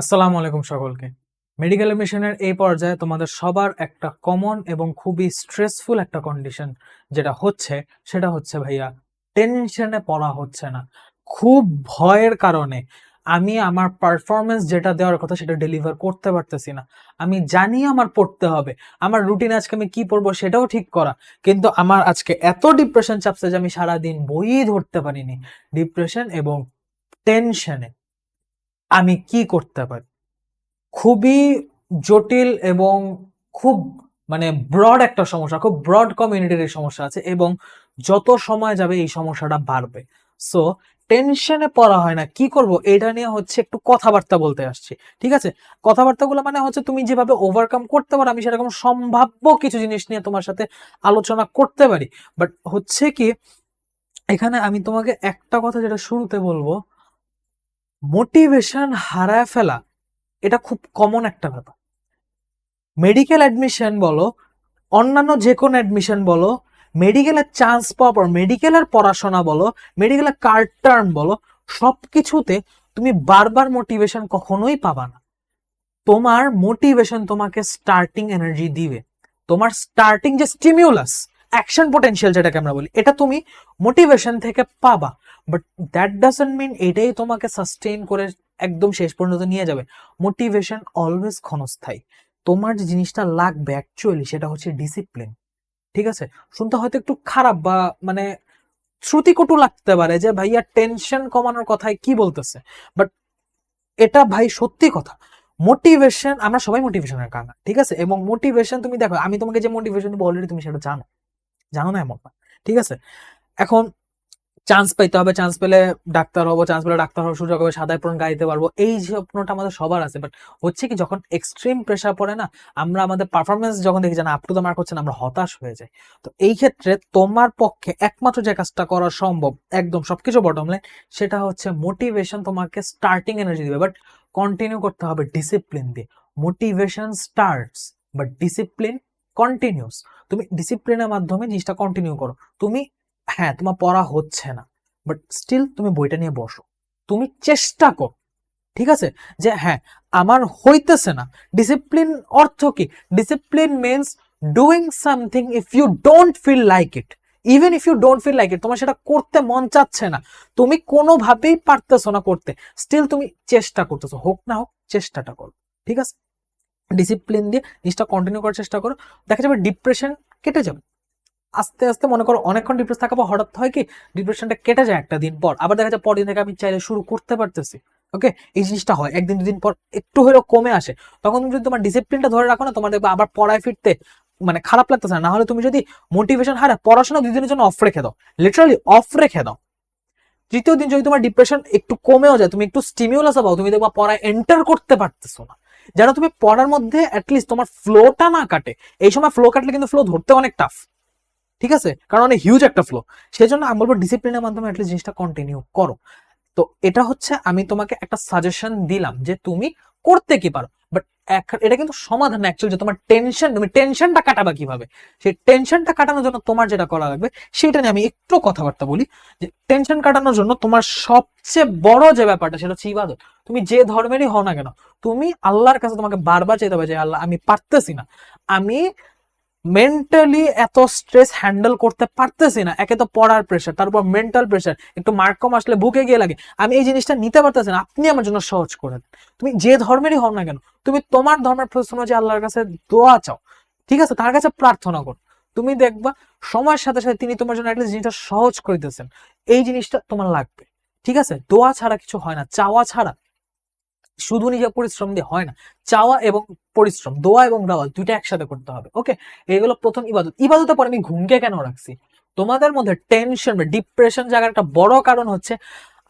আসসালামু আলাইকুম সকলকে। মেডিকেল মিশনের এই পর্যায়ে তোমাদের সবার একটা কমন এবং খুবই স্ট্রেসফুল একটা কন্ডিশন যেটা হচ্ছে, সেটা হচ্ছে ভাইয়া টেনশনে পড়া হচ্ছে না। খুব ভয়ের কারণে আমি আমার পারফরমেন্স যেটা দেওয়ার কথা সেটা ডেলিভার করতে পারতেছি না। আমি জানি আমার পড়তে হবে, আমার রুটিন আজকে আমি কি পড়ব সেটাও ঠিক করা, কিন্তু আমার আজকে এত ডিপ্রেশন চাপছে যে আমি সারাদিন বইই ধরতে পারিনি। ডিপ্রেশন এবং টেনশনে আমি কি করতে পারি? খুবই জটিল এবং খুব মানে ব্রড একটা সমস্যা, খুব ব্রড কমিউনিটির এই সমস্যা আছে এবং যত সময় যাবে এই সমস্যাটা বাড়বে। সো টেনশনে পড়া হয় না, কি করব? এটা নিয়ে হচ্ছে একটু কথাবার্তা বলতে আসছি, ঠিক আছে? কথাবার্তাগুলো মানে হচ্ছে তুমি যেভাবে ওভারকাম করতে পারো, আমি সেরকম সম্ভাব্য কিছু জিনিস নিয়ে তোমার সাথে আলোচনা করতে পারি। বাট হচ্ছে কি, এখানে আমি তোমাকে একটা কথা যেটা শুরুতে বলব মোটিভেশন হারায় ফেলা, এটা খুব কমন একটা ব্যাপার। মেডিকেল অ্যাডমিশন বলো, অন্যান্য যে কোনো অ্যাডমিশন বলো মেডিকেলের চান্স পাওয়ার পর মেডিকেলের পড়াশোনা বলো মেডিকেলের কার্ড টার্ম বলো সব কিছুতে তুমি বারবার মোটিভেশন কখনোই পাবা না। তোমার মোটিভেশন তোমাকে স্টার্টিং এনার্জি দিবে। তোমার স্টার্টিং যে স্টিমিউলাস অ্যাকশন পোটেনশিয়াল যেটাকে আমরা বলি, এটা তুমি মোটিভেশন থেকে পাবা। বাট দ্যাট ডাজন্ট মিন এটাই তোমাকে সাস্টেইন করে একদম শেষ পর্যন্ত নিয়ে যাবে। মোটিভেশন অলওয়েজ ক্ষণস্থায়ী। তোমার যে জিনিসটা লাগবে অ্যাকচুয়ালি সেটা হচ্ছে ডিসিপ্লিন ঠিক আছে? শুনতে হয়তো একটু খারাপ বা মানে শ্রুতিকটু লাগতে পারে যে ভাইয়া টেনশন কমানোর কথায় কি বলতেছে? বাট এটা ভাই সত্যি কথা। মোটিভেশন আমরা সবাই মোটিভেশনের কারণ ঠিক আছে? এবং মোটিভেশন তুমি দেখো, আমি তোমাকে যে মোটিভেশন দেবো অলরেডি তুমি সেটা জানো। জানো না এমন না, ঠিক আছে? এখন চান্স পাইতে হবে চান্স পেলে ডাক্তার হব চান্স পেলে ডাক্তার হওয়ার সুযোগ হবে, সাদায় পূরণ গাইতে পারব, এই স্বপ্নটা আমাদের সবার আছে বাট হচ্ছে কি যখন এক্সট্রিম প্রেশার পড়ে না, আমরা আমাদের পারফরমেন্স যখন দেখি যে না আপ টু দ্য মার্ক হচ্ছে না, আমরা হতাশ হয়ে যাই। তো এই ক্ষেত্রে তোমার পক্ষে একমাত্র যে কাজটা করা সম্ভব, একদম সবকিছু বটম লাইন সেটা হচ্ছে মোটিভেশন তোমাকে স্টার্টিং এনার্জি দিবে বাট কন্টিনিউ করতে হবে ডিসিপ্লিন দিয়ে। Motivation starts but discipline continues তুমি ডিসিপ্লিনের মাধ্যমে জিনিসটা কন্টিনিউ করো। তুমি হ্যাঁ তোমার পড়া হচ্ছে না বাট স্টিল তুমি বইটা নিয়ে বসো। তুমি চেষ্টা করো, ঠিক আছে? যে হ্যাঁ আমার হইতেছে না। ডিসিপ্লিন অর্থ কি? Discipline means doing something if you don't feel like it even if you don't feel like it তোমার সেটা করতে মন চাচ্ছে না। তুমি কোনোভাবেই পারতেছো না করতে। স্টিল তুমি চেষ্টা করতেছো, হোক না হোক, চেষ্টাটা করো, ঠিক আছে? ডিসিপ্লিন দিয়ে জিনিসটা কন্টিনিউ করার চেষ্টা করো। দেখা যাবে ডিপ্রেশন কেটে যাবে। আস্তে আস্তে মনে করো অনেকক্ষণ ডিপ্রেস থাকা পর হঠাৎ হয় কি ডিপ্রেশনটা কেটে যায় একটা দিন পর। আবার দেখা যায় পরদিন দিন থেকে আমি চাইলে শুরু করতে পারতেছি। ওকে এই জিনিসটা হয়। একদিন, দুদিন পর একটু হলেও কমে আসে। তখন তুমি যদি তোমার ডিসিপ্লিনটা ধরে রাখো না তোমার দেখবে আবার পড়ায় ফিরতে মানে খারাপ লাগতেছে না। হলে তুমি যদি মোটিভেশন হারা পড়াশোনা দুই দিনের জন্য অফ রেখে দাও। লিটারালি অফ রেখে দাও। তৃতীয় দিন যদি তোমার ডিপ্রেশন একটু কমেও যায়, তুমি একটু স্টিমিউলাস পাও, তুমি দেখবা পড়ায় এন্টার করতে পারতেছো না। যেন তুমি পড়ার মধ্যে অ্যাটলিস্ট তোমার ফ্লোটা না কাটে, এই সময় ফ্লো কাটলে কিন্তু ফ্লো ধরতে অনেক টাফ ঠিক আছে? কারণ অনেক হিউজ একটা ফ্লো সেই জন্য আমি বলব ডিসিপ্লিনের মাধ্যমে অ্যাটলিস্ট জিনিসটা কন্টিনিউ করো। তো এটা হচ্ছে আমি তোমাকে একটা সাজেশন দিলাম যে তুমি করতে কি পারো। এটা কিন্তু সমাধান অ্যাকচুয়ালি যে তোমার টেনশন তুমি টেনশনটা কাটাবা কীভাবে? সেই টেনশনটা কাটানোর জন্য তোমার যেটা করা লাগবে, সেটা নিয়ে আমি একটু কথাবার্তা বলি, যে টেনশন কাটানোর জন্য তোমার সবচেয়ে বড় যে ব্যাপারটা সেটা হচ্ছে ইবাদত। তুমি যে ধর্মেরই হও না কেন, তুমি আল্লাহর কাছে তোমাকে বারবার চাইতে হবে যে, আল্লাহ, আমি পারতেছি না। আমি মেন্টালি এত স্ট্রেস হ্যান্ডেল করতে পারতেছি না। একে তো পড়ার প্রেশার তারপর মেন্টাল প্রেশার একটু মার্ক কম আসলে বুকে গিয়ে লাগে। আমি এই জিনিসটা নিতে পারতেছি না, আপনি আমার জন্য সহজ করে দেন। তুমি যে ধর্মেরই হও না কেন, তুমি তোমার ধর্মের প্রশ্ন যে আল্লাহর কাছে দোয়া চাও। ঠিক আছে? তার কাছে প্রার্থনা করো। তুমি দেখবা সময়ের সাথে সাথে তিনি তোমার জন্য জিনিসটা সহজ করে দিতেছেন এই জিনিসটা তোমার লাগবে। ঠিক আছে? দোয়া ছাড়া কিছু হয় না, চাওয়া ছাড়া। শুধু নিজের পরিশ্রম দিয়ে হয় না, চাওয়া এবং পরিশ্রম, দোয়া এবং দাওয়া দুইটা একসাথে করতে হবে ওকে এগুলো প্রথম ইবাদত। ইবাদতের পর আমি ঘুমকে কেন রাখছি? তোমাদের মধ্যে টেনশন বা ডিপ্রেশন জায়গার একটা বড় কারণ হচ্ছে,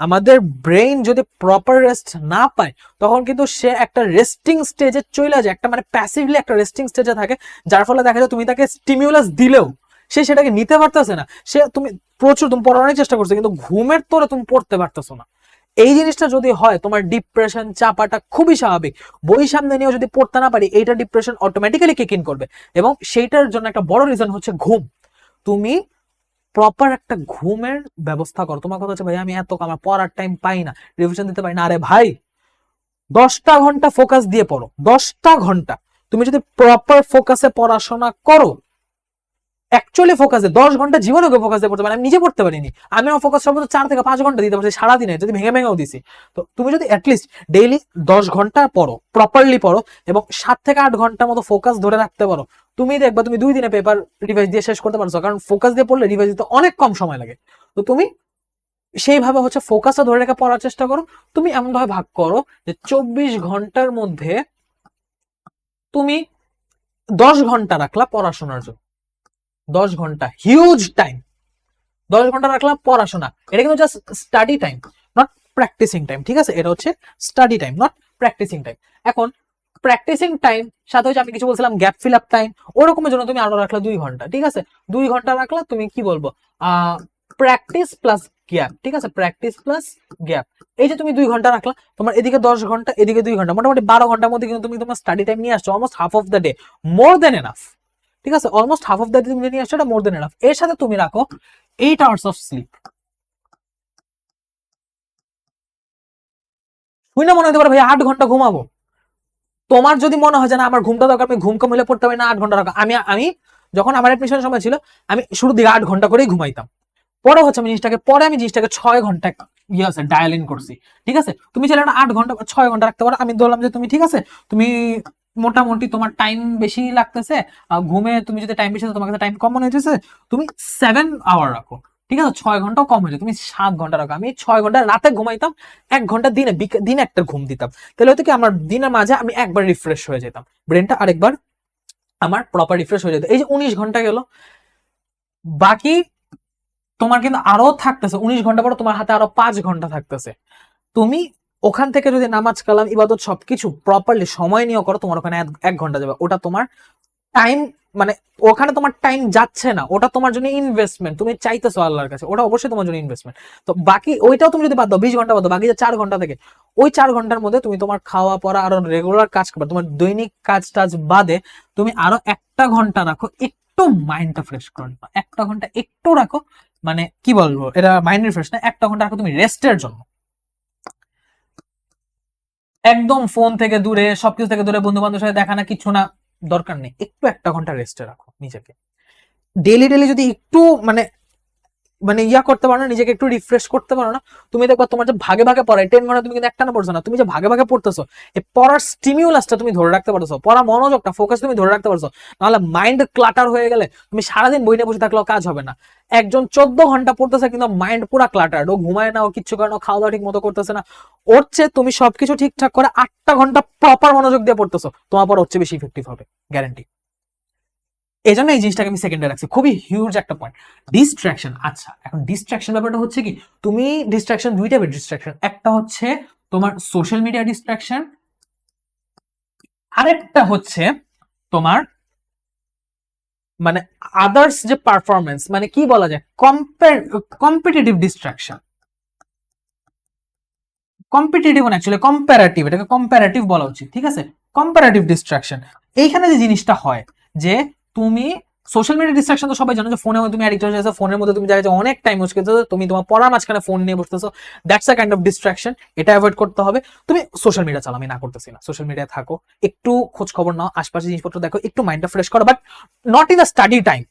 আমাদের ব্রেইন যদি প্রপার রেস্ট না পায়, তখন কিন্তু সে একটা রেস্টিং স্টেজে চলে যায়, একটা মানে প্যাসিভলি একটা রেস্টিং স্টেজে থাকে, যার ফলে দেখা যায় তুমি তাকে স্টিমিউলাস দিলেও সে সেটাকে নিতে পারতেছে না। সে তুমি প্রচুর, তুমি পড়ানোর চেষ্টা করছ, কিন্তু ঘুমের তোরে তুমি পড়তে পারতেছো না। এই জিনিসটা যদি হয়, তোমার ডিপ্রেশন চাপাটা খুবই স্বাভাবিক। বই সামনে নিয়েও যদি পড়তে না পারি, এইটা ডিপ্রেশন অটোমেটিক্যালি কিক ইন করবে। এবং সেইটার জন্য একটা বড় রিজন হচ্ছে ঘুম। তুমি প্রপার একটা ঘুমের ব্যবস্থা করো। তোমার কথা হচ্ছে, ভাই, আমি এত আমার পড়ার টাইম পাই না রিভিশন দিতে পারি না। আরে ভাই, দশটা ঘণ্টা ফোকাস দিয়ে পড়ো। দশটা ঘণ্টা। তুমি যদি প্রপার ফোকাসে পড়াশোনা করো অ্যাকচুয়ালি ফোকাসে দশ ঘণ্টা জীবনে ফোকাস দিয়ে পড়তে পারি, আমি নিজে পড়তে পারিনি। আমি আমার ফোকাস সর্বোচ্চ চার থেকে পাঁচ ঘণ্টা দিতে পারছি সারাদিনে যদি ভেঙে ভেঙেও দিছি। তো তুমি যদি অ্যাটলিস্ট ডেইলি দশ ঘণ্টা পড়ো প্রপারলি পড়ো, এবং সাত থেকে আট ঘণ্টার মতো ফোকাস ধরে রাখতে পারো, তুমি দেখবা তুমি দুই দিনে পেপার রিভাইজ দিয়ে শেষ করতে পারছ, কারণ ফোকাস দিয়ে পড়লে রিভাইজ দিতে অনেক কম সময় লাগে। তো তুমি সেইভাবে হচ্ছে ফোকাসটা ধরে রেখে পড়ার চেষ্টা করো। তুমি এমন ভাবে ভাগ করো যে চব্বিশ ঘণ্টার মধ্যে তুমি দশ ঘণ্টা রাখলা পড়াশোনার জন্য। দশ ঘণ্টা হিউজ টাইম দশ ঘণ্টা রাখলাম, পড়াশোনা। এটা কিন্তু just study time not practicing time ঠিক আছে? এটা হচ্ছে study time not practicing time এখন প্র্যাকটিসিং টাইম সাথে হচ্ছে আমি কিছু বলছিলাম গ্যাপ ফিল আপ টাইম ওরকমের জন্য তুমি আরও রাখলা দুই ঘণ্টা, ঠিক আছে? দুই ঘণ্টা রাখলা, তুমি কি বলব? প্র্যাকটিস প্লাস গ্যাপ ঠিক আছে? প্র্যাকটিস প্লাস গ্যাপ এই যে তুমি দুই ঘণ্টা রাখলা, তোমার এদিকে দশ ঘণ্টা, এদিকে দুই ঘণ্টা, মোটামুটি বারো ঘণ্টার মধ্যে কিন্তু তুমি তোমার স্টাডি টাইম নিয়ে আসছো almost half of the day more than enough ঠিক আছে? Almost half of the day তুমি নিয়ে আসছো এটা মোর দেন এনাফ এর সাথে তুমি রাখো এইট আওয়ার্স অফ স্লিপ শুনে মনে হতে পারে ভাই আট ঘণ্টা ঘুমাবো। তোমার যদি মনে হয় যে না, আমার ঘুমটা দরকার, আমি ঘুম কম হলে পড়তে পারি না, আট ঘণ্টা দরকার। আমি আমি যখন আমার অ্যাডমিশনের সময় ছিল, আমি শুরুর দিকে আট ঘণ্টা করেই ঘুমাইতাম। পরে হচ্ছে আমি জিনিসটাকে, পরে আমি জিনিসটাকে ছয় ঘণ্টা ইয়ে আছে ডায়াল ইন করছি। ঠিক আছে? তুমি চাইলে না আট ঘণ্টা ছয় ঘণ্টা রাখতে পারো। আমি বললাম যে তুমি, ঠিক আছে? তুমি মোটামুটি তোমার টাইম বেশি লাগতেছে। ঘুমে তুমি যদি টাইম বেশি তোমার কাছে টাইম কম মনে হচ্ছে তুমি সেভেন আওয়ার রাখো। ঠিক আছে? ছয় ঘন্টাও কম হয়েছে তুমি সাত ঘণ্টা রাখো। আমি ছয় ঘণ্টা রাতে ঘুমাইতাম, এক ঘণ্টা দিনে দিনে একটা ঘুম দিতাম। তাহলে হয়তো কি আমার দিনের মাঝে আমি একবার রিফ্রেশ হয়ে যেতাম। ব্রেনটা আরেকবার আমার প্রপার রিফ্রেশ হয়ে যেত। এই যে উনিশ ঘণ্টা গেল, বাকি তোমার কিন্তু আরও থাকতেছে। উনিশ ঘণ্টা পর তোমার হাতে আরও পাঁচ ঘণ্টা থাকতেছে। তুমি ওখান থেকে যদি নামাজ, কালাম, ইবাদত সবকিছু প্রপারলি সময় নিয়ে করো, তোমার ওখানে এক- ঘণ্টা যাবে। ওটা তোমার টাইম মানে ওখানে তোমার টাইম যাচ্ছে না। ওটা তোমার জন্য ইনভেস্টমেন্ট তুমি চাইতেছো আল্লাহর কাছে। ওটা অবশ্যই তোমার জন্য ইনভেস্টমেন্ট তো বাকি ওইটাও তুমি যদি বাদ দাও, বিশ ঘণ্টা বাদ দাও, বাকি যে চার ঘণ্টা থেকে, ওই চার ঘণ্টার মধ্যে তুমি তোমার খাওয়া, পড়া, আরও রেগুলার কাজ করবে। তোমার দৈনিক কাজ টাজ বাদে তুমি আরও একটা ঘণ্টা রাখো, একটু মাইন্ডটা ফ্রেশ করো একটা ঘণ্টা একটু রাখো মানে কি বলব? এটা মাইন্ড রিফ্রেশ না, একটা ঘণ্টা রাখো তুমি রেস্টের জন্য। একদম ফোন থেকে দূরে, সবকিছু থেকে দূরে বন্ধু বান্ধবের সাথে দেখা না কিছু না, দরকার নেই। একটু একটা ঘণ্টা রেস্টে রাখো নিজেকে। ডেলি ডেলি যদি একটু মানে মানে ইয়া করতে পারো না, নিজেকে একটু রিফ্রেশ করতে পারো না। তুমি দেখবা তোমার যে ভাগে ভাগে পড়ায় টেন ঘণ্টা তুমি কিন্তু একটা না পড়ছো না তুমি যে ভাগে ভাগে পড়তেছো, এই পড়ার স্টিমিউলাসটা তুমি ধরে রাখতে পারছ পড়া মনোযোগটা ফোকাস তুমি ধরে রাখতে পারছ নাহলে মাইন্ড ক্লাটার হয়ে গেলে তুমি সারাদিন বই নিয়ে বসে থাকলেও কাজ হবে না। একজন চোদ্দ ঘণ্টা পড়তেছে কিন্তু মাইন্ড পুরা ক্লাটার ও ঘুমায় না, ও কিচ্ছু করে না খাওয়া দাওয়া ঠিক মতো করতেছে না। ওর চেয়ে তুমি সবকিছু ঠিকঠাক করে আটটা ঘণ্টা প্রপার মনোযোগ দিয়ে পড়তেছো, তোমার পর হচ্ছে বেশি ইফেক্টিভ হবে গ্যারান্টি এই জন্য এই জিনিসটাকে আমি সেকেন্ডে রাখছি। খুবই হিউজ একটা পয়েন্ট ডিস্ট্রাকশন আচ্ছা এখন ডিস্ট্রাকশন ব্যাপারটা হচ্ছে কি? তুমি ডিস্ট্রাকশন দুই টাইপের ডিস্ট্রাকশন একটা হচ্ছে তোমার সোশ্যাল মিডিয়া ডিস্ট্রাকশন আরেকটা হচ্ছে তোমার মানে আদার্স যে পারফরমেন্স মানে কি বলা যায়? Competitive distraction competitive actually comparative এটাকে কম্পারেটিভ বলা উচিত, ঠিক আছে? কম্পারেটিভ ডিস্ট্রাকশন এইখানে যে জিনিসটা হয়, যে তুমি সোশ্যাল মিডিয়া ডিস্ট্রাকশন তো সবাই জানো যে ফোনে তুমি অ্যাডিক্ট হয়ে যাচ্ছ ফোনের মধ্যে তুমি দেখা অনেক টাইম ইউজ করতেছো, তুমি তোমার পড়ার মাঝখানে ফোন নিয়ে বসতেছো। That's a kind of distraction এটা অ্যাভয়েড করতে হবে। তুমি সোশ্যাল মিডিয়া চালাও, আমি না করতেছি না। সোশ্যাল মিডিয়ায় থাকো, একটু খোঁজ খবর নাও, আশপাশে জিনিসপত্র দেখো, একটু মাইন্ডটা ফ্রেশ করো but not in the study time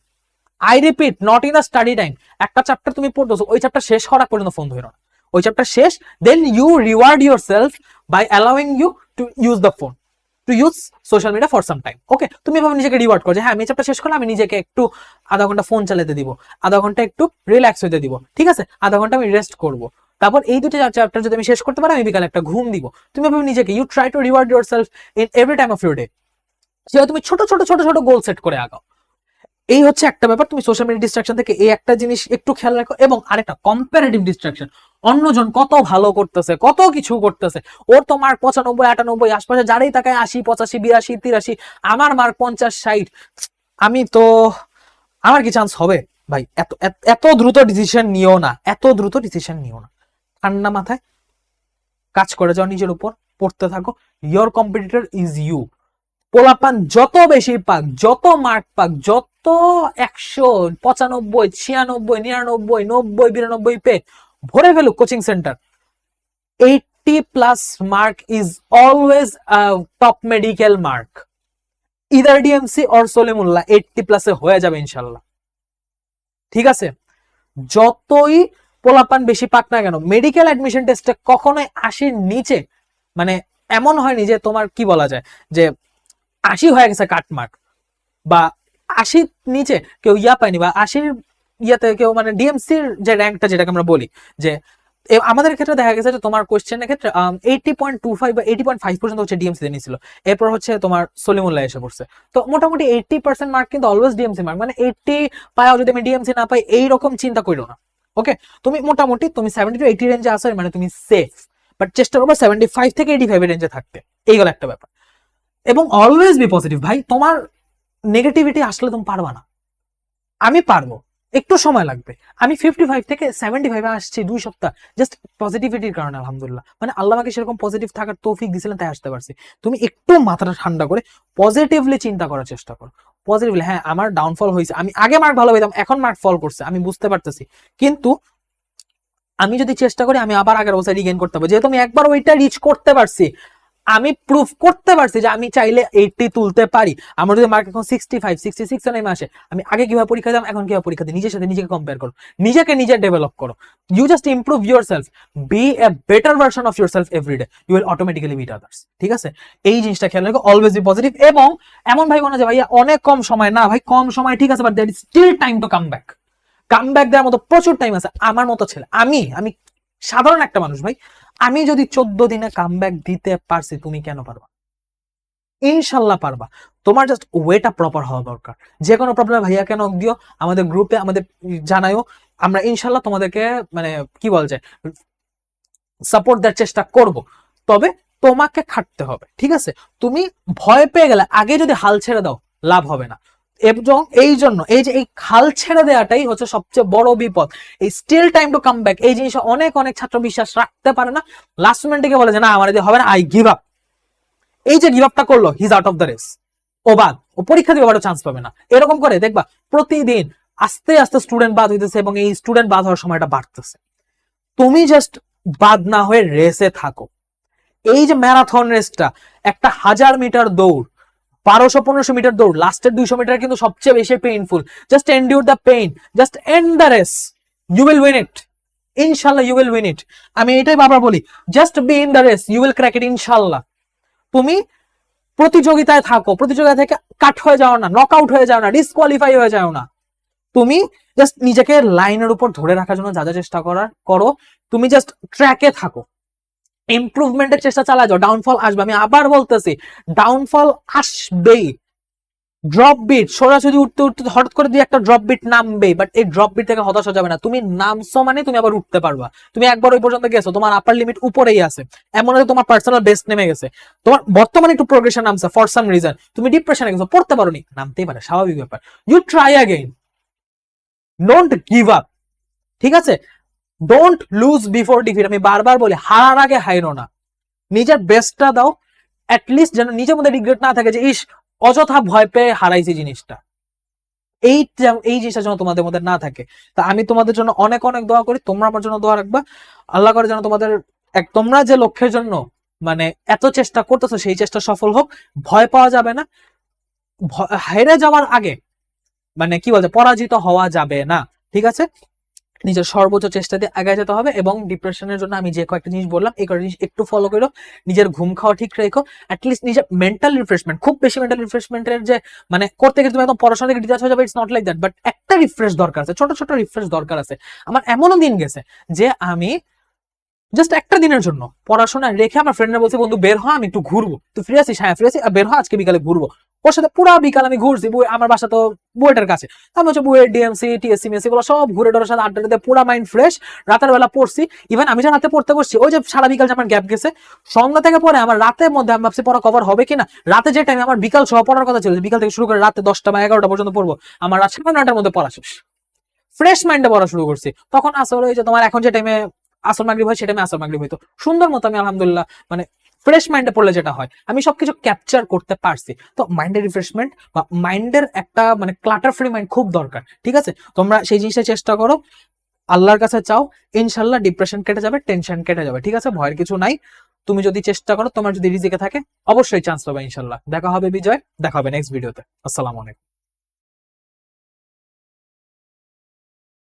I repeat not in the study time একটা চ্যাপ্টার তুমি পড়তেছো, ওই চ্যাপ্টার শেষ আগ পর্যন্ত ফোন ধরো না। ওই চ্যাপ্টার শেষ then you reward yourself by allowing you to use the phone to use social media for some time okay তুমি এভাবে নিজেকে রিওয়ার্ড করো যে হ্যাঁ আমি চ্যাপ্টার শেষ করলাম, আমি নিজেকে একটু আধা ঘণ্টা ফোন চালাতে দিব, আধা ঘণ্টা একটু রিল্যাক্স হতে দিব, ঠিক আছে? আধা ঘণ্টা আমি রেস্ট করব। তারপর এই দুটো চ্যাপ্টার যদি আমি শেষ করতে পারি, আমি বিকালে একটা ঘুম দিব। তুমি এভাবে নিজেকে you try to reward yourself in every time of your day সেভাবে তুমি ছোট ছোট ছোট ছোট গোল সেট করে আগাও। এই হচ্ছে একটা ব্যাপার, তুমি সোশ্যাল মিডিয়া ডিস্ট্রাকশন থেকে এই একটা জিনিস একটু খেয়াল রাখো এবং আরেকটা কম্পারেটিভ ডিস্ট্রাকশন অন্যজন কত ভালো করতেছে, কত কিছু করতেছে। ওর তো মার্ক পঁচানব্বই, আটানব্বই, আশপাশে যারাই তাকায়, আশি, পঁচাশি, বিরাশি, তিরাশি, আমার মার্ক পঞ্চাশ, ষাট। আমি তো, আমার কি চান্স হবে? ভাই, এত, এত- এত দ্রুত ডিসিশন নিও না, এত দ্রুত ডিসিশন নিও না। ঠান্ডা মাথায় কাজ করে যাও নিজের উপর, পড়তে থাকো। ইয়োর কম্পিটিটর ইজ ইউ পোলাপান যত বেশি পাক, যত মার্ক পাক, যত একশো পঁচানব্বই, ছিয়ানব্বই, নিরানব্বই, নব্বই, বিরানব্বই পে ভরে ফেলুক coaching centre eighty eighty plus mark is always top medical mark either DMC or Salimullah eighty প্লাসে হয়ে যাবে ইনশাল্লাহ। ঠিক আছে? যতই পোলাপান বেশি পাক না কেন মেডিকেল অ্যাডমিশন টেস্টে কখনোই আশির নিচে মানে এমন হয়নি যে তোমার কি বলা যায়, যে আশি হয়ে গেছে কাটমার্ক বা আশির নিচে কেউ ইয়া পায়নি বা আশির ইয়াতে কেউ মানে ডিএমসির যে র্যাঙ্কটা যেটাকে আমরা বলি, যে আমাদের ক্ষেত্রে দেখা গেছে যে তোমার কোয়েশ্চেনের ক্ষেত্রে এইটি পয়েন্ট টু ফাইভ বা এইটি পয়েন্ট ফাইভ পর্যন্ত হচ্ছে ডিএমসি নিয়েছিল। এরপর হচ্ছে তোমার সলিমুল্লাহ এসে পড়ছে। তো মোটামুটি এইটি পার্সেন্ট মার্ক কিন্তু অলওয়েজ ডিএমসি মার্ক মানে এইটি পাওয়া যদি আমি ডিএমসি না পাই, এইরকম চিন্তা করো না। ওকে তুমি মোটামুটি, তুমি সেভেন্টি টু এইটি রেঞ্জে আসো মানে তুমি সেফ বাট চেষ্টা করব সেভেন্টি ফাইভ থেকে এইটি ফাইভ রেঞ্জে থাকতে। এইগুলো একটা ব্যাপার। এবং অলওয়েজ বি পজিটিভ ভাই, তোমার নেগেটিভিটি আসলে তুমি পারবা না। আমি পারব, একটু সময় লাগবে। আমি ফিফটি ফাইভ থেকে সেভেন্টি ফাইভে আসছি দুই সপ্তাহ জাস্ট পজিটিভিটির কারণে, আলহামদুলিল্লাহ। মানে আল্লাহ আমাকে সেরকম পজিটিভ থাকার তৌফিক দিয়েছিলেন তাই আসতে পারছি। তুমি একটু মাথাটা ঠান্ডা করে পজিটিভলি চিন্তা করার চেষ্টা করো। পজিটিভলি হ্যাঁ আমার ডাউনফল হয়েছে। আমি আগে মার্ক ভালো পেতাম, এখন মার্ক ফল করছে, আমি বুঝতে পারতেছি। কিন্তু আমি যদি চেষ্টা করি, আমি আবার আগের অবস্থায় রিগেন করতে পারব। যেহেতু আমি একবার ওইটা রিচ করতে পারছি আমি প্রুফ করতে পারছি যে আমি চাইলে এইটটি তুলতে পারি। আমার যদি মার্ক এখন সিক্সটি ফাইভ সিক্সটি সিক্স নেমে আসে, আমি আগে কীভাবে পরীক্ষা দিলাম, এখন কীভাবে পরীক্ষা দিই নিজের সাথে নিজেকে কম্পেয়ার করো। নিজেকে নিজে ডেভেলপ করো। You just improve yourself be a better version of yourself everyday you will automatically meet others ঠিক আছে? এই জিনিসটা খেয়াল রাখো অলওয়েজ বি পজিটিভ এবং এমন ভাই কোনো যে ভাইয়া, অনেক কম সময়। না, ভাই, কম সময় ঠিক আছে but that is still time to come back come back দেওয়ার মতো প্রচুর টাইম আছে। আমার মতো ছেলে, আমি আমি সাধারণ একটা মানুষ ভাই, আমি যদি চোদ্দ দিনে কাম দিতে পারছি, তুমি কেন পারবা? ইনশাল্লাহ পারবা। তোমার জাস্ট ওয়েটা প্রপার হওয়া দরকার। যে কোনো প্রবলেম ভাইয়া কেন দিও? আমাদের গ্রুপে আমাদের জানায়ও। আমরা ইনশাল্লাহ তোমাদেরকে মানে কি বল যায় সাপোর্ট দেওয়ার চেষ্টা করব। তবে তোমাকে খাটতে হবে, ঠিক আছে? তুমি ভয় পেয়ে গেলে আগে যদি হাল ছেড়ে দাও, লাভ হবে না। এবং এই জন্য, এই যে এই খাল ছেড়ে দেওয়াটাই হচ্ছে সবচেয়ে বড় বিপদ। এই still time to come back এই জিনিস অনেক অনেক ছাত্র বিশ্বাস রাখতে পারে না। লাস্ট মোমেন্টে বলে যে, না, আমার হবে না আই গিভ আপ এই যে গিভ আপটা করল his out of the race ও বাদ, ও পরীক্ষা দিয়ে আবারও চান্স পাবে না। এরকম করে, দেখবা, প্রতিদিন আস্তে আস্তে স্টুডেন্ট বাদ হইতেছে এবং এই স্টুডেন্ট বাদ হওয়ার সময়টা বাড়তেছে। তুমি জাস্ট বাদ না হয়ে রেসে থাকো। এই যে ম্যারাথন রেসটা একটা হাজার মিটার দৌড় বারোশো, পনেরোশো মিটার দৌড়, লাস্টের দুইশো মিটার কিন্তু সবচেয়ে বেশি painful just endure the pain just end the race you will win it ইনশাল্লাহ ইউ উইল উইন ইট আমি এটাই বারবার বলি just be in the race you will crack it ইনশাল্লাহ। তুমি প্রতিযোগিতায় থাকো, প্রতিযোগিতা থেকে কাট হয়ে যাও না নক আউট হয়ে যাও না ডিসকোয়ালিফাই হয়ে যাও না। তুমি জাস্ট নিজেকে লাইনের উপর ধরে রাখার জন্য যা যা চেষ্টা করার, করো। তুমি জাস্ট ট্র্যাকে থাকো। ইমপ্রুভমেন্টের চেষ্টা চালা যাও ডাউনফল আসবে। আমি আবার বলতেছি ডাউনফল আসবেই। ড্রপ বিট সরাসরি উঠতে উঠতে হঠাৎ করে দিয়ে একটা ড্রপ বিট নামবে বাট এই ড্রপ বিট থেকে হতাশ যাবে না। তুমি নামছো মানে তুমি আবার উঠতে পারবা। তুমি একবার ওই পর্যন্ত গেছো, তোমার আপার লিমিট উপরেই আছে। এমন হয়তো তোমার পার্সোনাল বেস্ট নেমে গেছে। তোমার বর্তমানে একটু প্রোগ্রেশন নামছে ফর সাম রিজন তুমি ডিপ্রেশনে গেছো, পড়তে পারো নি নামতেই পারে, স্বাভাবিক ব্যাপার। You try again don't give up ঠিক আছে? ডোন্ট লুজ বিফোর ডিফিট আমি বারবার বলি, হারার আগে হাইরো না। নিজের বেস্টটা দাও। অ্যাটলিস্ট যেন নিজের মধ্যে রিগ্রেট না থাকে যে, ইস, অযথা ভয় পেয়ে হারাইছি জিনিসটা। এই এই জিনিসটা যেন তোমাদের মধ্যে না থাকে। তা আমি তোমাদের জন্য অনেক অনেক দোয়া করি। তোমরা আমার জন্য দোয়া রাখবা। আল্লাহ করে যেন তোমাদের, এক, তোমরা যে লক্ষ্যের জন্য মানে এত চেষ্টা করতেছো, সেই চেষ্টা সফল হোক। ভয় পাওয়া যাবে না। হেরে যাওয়ার আগে মানে কি বলছে, পরাজিত হওয়া যাবে না। ঠিক আছে? নিজের সর্বোচ্চ চেষ্টা দিয়ে আগে যেতে হবে এবং ডিপ্রেশনের জন্য আমি যে কয়েকটা জিনিস বললাম, এই কয়েকটা জিনিস একটু ফলো করো নিজের ঘুম খাওয়া ঠিক রেখো অ্যাটলিস্ট নিজের মেন্টাল রিফ্রেশমেন্ট খুব বেশি মেন্টাল রিফ্রেশমেন্টের যে মানে করতে গেলে তুমি একদম পড়াশোনা থেকে ডিটাচ হয়ে যাবে it's not like that but একটা রিফ্রেশ দরকার আছে, ছোট ছোট রিফ্রেশ দরকার আছে। আমার এমনও দিন গেছে যে আমি জাস্ট একটা দিনের জন্য পড়াশোনা রেখে আমার ফ্রেন্ডরা বলছে, বন্ধু, বের হ, আমি একটু ঘুরবো। তুই ফ্রি আছিস হ্যাঁ ফ্রি আছি বের হ, আজকে বিকালে ঘুরবো। ওর সাথে পুরো বিকাল আমি ঘুরছি বুয়ে- আমার বাসা তো বুয়েটার কাছে। আমি হচ্ছে বুয়েট, ডিএমসি, টিএসসি, মেসি গুলো সব ঘুরে ডোরের সাথে আড্ডা দিতে পুরো মাইন্ড ফ্রেশ রাতের বেলা পড়ছি। ইভেন আমি যখন রাতে পড়তে বসছি, ওই যে সারা বিকাল যে আমার গ্যাপ গেছে, সন্ধ্যা থেকে পরে আমার রাতের মধ্যে আমি ভাবছি পড়া কভার হবে কিনা? রাতে যে টাইমে আমার বিকাল সহ পড়ার কথা ছিল বিকাল থেকে শুরু করে রাতে দশটা বা এগারোটা পর্যন্ত পড়ব, আমার রাত সাড়ে নটার মধ্যে পড়া শেষ। ফ্রেশ মাইন্ডে পড়া শুরু করছি। তখন আসলে ওই যে তোমার এখন যে টাইমে আসর মাগরিব হয়, সেটা আমি আসর মাগরিব হইতো সুন্দর মতো আমি আলহামদুলিল্লাহ মানে ফ্রেশ মাইন্ডে পড়লে যেটা হয়, আমি সবকিছু ক্যাপচার করতে পারছি। তো মাইন্ডের রিফ্রেশমেন্ট বা মাইন্ডের একটা মানে ক্লাটার ফ্রি মাইন্ড খুব দরকার, ঠিক আছে? তোমরা সেই জিনিসটা চেষ্টা করো, আল্লাহর কাছে চাও, ইনশাল্লাহ ডিপ্রেশন কেটে যাবে টেনশন কেটে যাবে, ঠিক আছে? ভয়ের কিছু নাই। তুমি যদি চেষ্টা করো, তোমার যদি রিজিকে থাকে, অবশ্যই চান্স পাবে ইনশাল্লাহ। দেখা হবে বিজয়, দেখা হবে নেক্সট ভিডিওতে আসসালামু আলাইকুম।